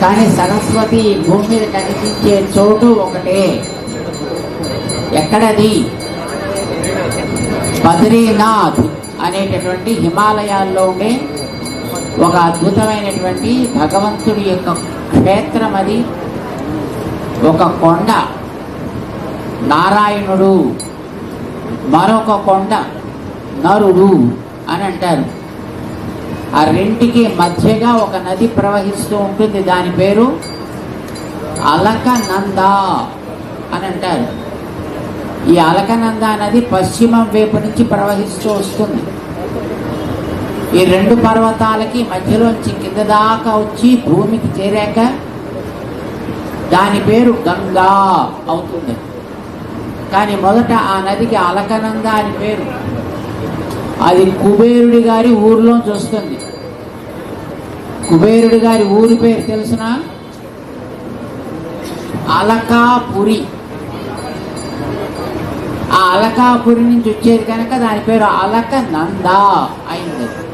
కానీ సరస్వతి భూమి మీద కనిపించే చోటు ఒకటే. ఎక్కడది? బద్రీనాథ్ అనేటటువంటి హిమాలయాల్లో ఉండే ఒక అద్భుతమైనటువంటి భగవంతుడి యొక్క క్షేత్రం అది. ఒక కొండ. నారాయణుడు. మరొక కొండ. నరుడు అని అంటారు. ఆ రెంటికి మధ్యగా ఒక నది ప్రవహిస్తూ ఉంటుంది. దాని పేరు అలకనంద అని అంటారు. ఈ అలకనంద నది పశ్చిమం వైపు నుంచి ప్రవహిస్తూ వస్తుంది. ఈ రెండు పర్వతాలకి మధ్యలోంచి కింద దాకా వచ్చి భూమికి చేరాక దాని పేరు గంగా అవుతుంది. కానీ మొదట ఆ నదికి అలకనంద అని పేరు. అది కుబేరుడి గారి ఊర్లోంచి వస్తుంది కుబేరుడి గారి ఊరి పేరు తెలిసిన? అలకాపురి. ఆ అలకాపురి నుంచి వచ్చేది కనుక దాని పేరు అలక నంద అయింది